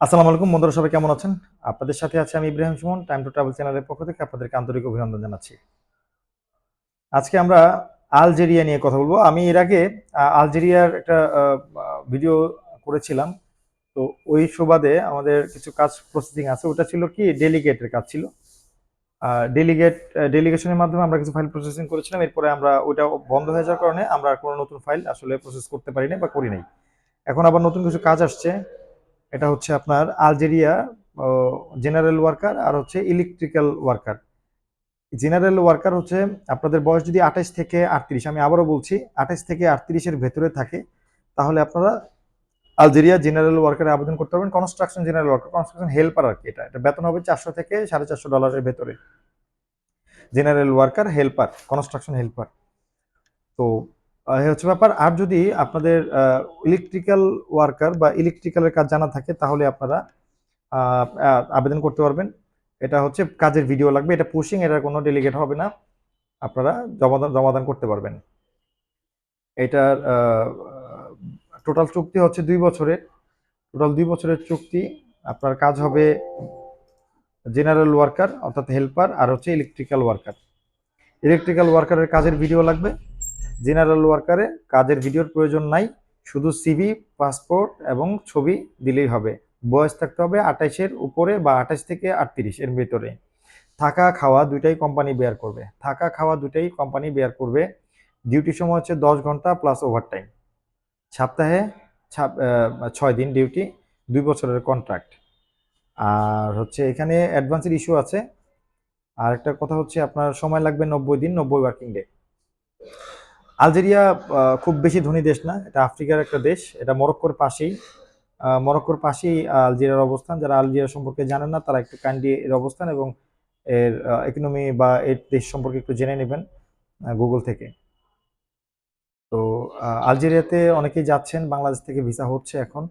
আসসালামু আলাইকুম, বন্ধুরা সবাই কেমন আছেন? আপনাদের সাথে আছে আমি Ibrahim Sumon time to travel চ্যানেলের পক্ষ থেকে আপনাদেরকে আন্তরিক অভিনন্দন জানাচ্ছি। আজকে আমরা আলজেরিয়া নিয়ে কথা বলব। আমি এর আগে আলজেরিয়ার একটা ভিডিও করেছিলাম। তো ওই সুবাদে আমাদের কিছু কাজ প্রসেসিং আছে। ওটা ছিল কি? ডেলিগেটের কাজ ছিল। ডেলিগেট ডেলিগেশনের মাধ্যমে আমরা কিছু ফাইল প্রসেসিং করেছিলাম। এরপরে আমরা ওইটা বন্ধ হয়ে যাওয়ার কারণে আমরা কোনো নতুন ফাইল আসলে প্রসেস করতে পারি না বা করি নাই। এখন আবার নতুন কিছু কাজ আসছে। এটা হচ্ছে আপনার আলজেরিয়া জেনারেল ওয়ার্কার আর হচ্ছে ইলেকট্রিক্যাল ওয়ার্কার জেনারেল ওয়ার্কার হচ্ছে আপনাদের বয়স যদি আঠাশ থেকে আটত্রিশ, আমি আবারও বলছি আঠাশ থেকে আটত্রিশের ভেতরে থাকে, তাহলে আপনারা আলজেরিয়া জেনারেল ওয়ার্কারে আবেদন করতে পারবেন। Construction general worker construction helper আর কি এটা। এটা বেতন হবে চারশো থেকে সাড়ে চারশো ডলারের ভেতরে। General worker helper construction helper তো হচ্ছে ব্যাপার। আর যদি আপনাদের ইলেকট্রিক্যাল ওয়ার্কার বা ইলেকট্রিক্যালের কাজ জানা থাকে, তাহলে আপনারা আবেদন করতে পারবেন। এটা হচ্ছে কাজের ভিডিও লাগবে। এটা পুশিং এটার কোনো ডেলিগেট হবে না। আপনারা জমাদান জমাদান করতে পারবেন। এটার টোটাল চুক্তি হচ্ছে দুই বছরের। টোটাল দুই বছরের চুক্তি। আপনার কাজ হবে জেনারেল ওয়ার্কার অর্থাৎ হেল্পার আর হচ্ছে ইলেকট্রিক্যাল ওয়ার্কার ইলেকট্রিক্যাল ওয়ার্কারের কাজের ভিডিও লাগবে। জেনারেল ওয়ার্কারে কাজের ভিডিওর প্রয়োজন নাই, শুধু সিভি পাসপোর্ট এবং ছবি দিলেই হবে। বয়স থাকতে হবে আঠাইশের উপরে বা আঠাশ থেকে আটত্রিশ এর ভেতরে। থাকা, খাওয়া দুইটাই কোম্পানি বেয়ার করবে। থাকা, খাওয়া দুটাই কোম্পানি বেয়ার করবে। ডিউটি সময় হচ্ছে দশ ঘণ্টা প্লাস ওভারটাইম সপ্তাহে ছয় দিন ডিউটি, দুই বছরের কন্ট্রাক্ট আর হচ্ছে এখানে অ্যাডভান্সের ইস্যু আছে। আর একটা কথা হচ্ছে আপনার সময় লাগবে নব্বই দিন, নব্বই ওয়ার্কিং ডে আলজেরিয়া খুব বেশি ধনী দেশ না, এটা আফ্রিকার একটা দেশ, এটা মরক্কোর পাশেই। মরক্কোর পাশেই আলজেরিয়ার অবস্থান, যারা আলজেরিয়া সম্পর্কে জানেন না, তারা একটু কাইন্ডলি এর অবস্থান এবং এর ইকোনমি বা এর দেশ সম্পর্কে একটু জেনে নেবেন গুগল থেকে। তো আলজেরিয়াতে অনেকেই যাচ্ছেন, বাংলাদেশ থেকে ভিসা হচ্ছে এখন।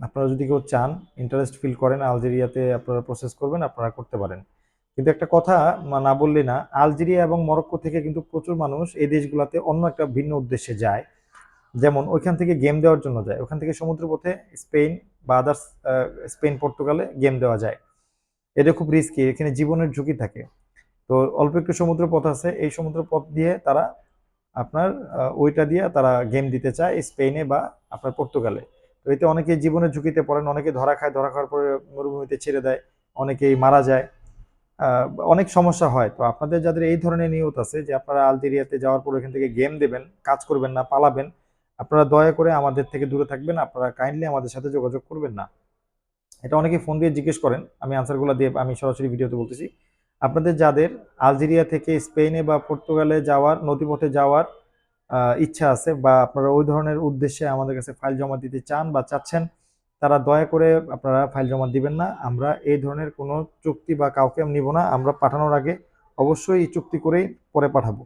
আপনারা যদি কেউ চান ইন্টারেস্ট ফিল করেন, আলজেরিয়াতে আপনারা প্রসেস করবেন, আপনারা করতে পারেন। কিন্তু একটা কথা না বললে না, আলজেরিয়া এবং মরক্কো থেকে কিন্তু প্রচুর মানুষ এই দেশগুলোতে অন্য একটা ভিন্ন উদ্দেশ্যে যায়। যেমন ওইখান থেকে গেম দেওয়ার জন্য যায়। ওখান থেকে সমুদ্রপথে স্পেন বা আদার্স স্পেন, পর্তুগালে গেম দেওয়া যায়। এটা খুব রিস্কি এখানে জীবনের ঝুঁকি থাকে। তো অল্প একটু সমুদ্র পথ আছে, এই সমুদ্র পথ দিয়ে তারা আপনার ওইটা দিয়ে তারা গেম দিতে চায় স্পেনে বা আপনার পর্তুগালে। তো এতে অনেকে জীবনের ঝুঁকিতে পড়েন, অনেকে ধরা খায়, ধরা খাওয়ার পরে মরুভূমিতে ছেড়ে দেয়, অনেকেই মারা যায়। অনেক সমস্যা হয়। তো আপনাদের যাদের এই ধরনের নিয়ত আছে যে আপনারা আলজেরিয়াতে যাওয়ার পর এখান থেকে গেম দেবেন, কাজ করবেন না, পালাবেন, আপনারা দয়া করে আমাদের থেকে দূরে থাকবেন, আপনারা কাইন্ডলি আমাদের সাথে যোগাযোগ করবেন না। এটা অনেকে ফোন দিয়ে জিজ্ঞেস করেন, আমি আনসারগুলো দিয়ে আমি সরাসরি ভিডিওতে বলতেছি। আপনাদের যাদের আলজেরিয়া থেকে স্পেনে বা পর্তুগালে যাওয়ার, নদীপথে যাওয়ার ইচ্ছা আছে বা আপনারা ওই ধরনের উদ্দেশ্যে আমাদের কাছে ফাইল জমা দিতে চান বা চাচ্ছেন তারা দয়া করে আপনারা ফাইল জমা দিবেন না। আমরা এই ধরনের কোনো চুক্তি বা কাউকে নিব না। আমরা পাঠানোর আগে অবশ্যই এই চুক্তি করেই পরে পাঠাবো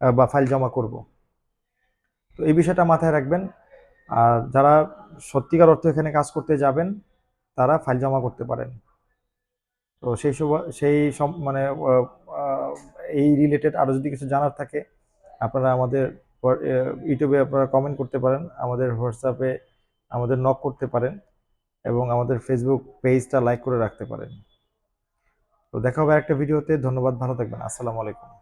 বা ফাইল জমা করব। তো এই বিষয়টা মাথায় রাখবেন। আর যারা সত্যিকার অর্থে এখানে কাজ করতে যাবেন, তারা ফাইল জমা করতে পারেন। তো সেই সব সেই সব মানে এই রিলেটেড আরও যদি কিছু জানার থাকে, আপনারা আমাদের ইউটিউবে আপনারা কমেন্ট করতে পারেন। আমাদের হোয়াটসঅ্যাপে আমাদের নক করতে পারেন এবং আমাদের ফেসবুক পেজটা লাইক করে রাখতে পারেন। তো দেখা হবে একটা ভিডিওতে ধন্যবাদ, ভালো থাকবেন। আসসালামু আলাইকুম।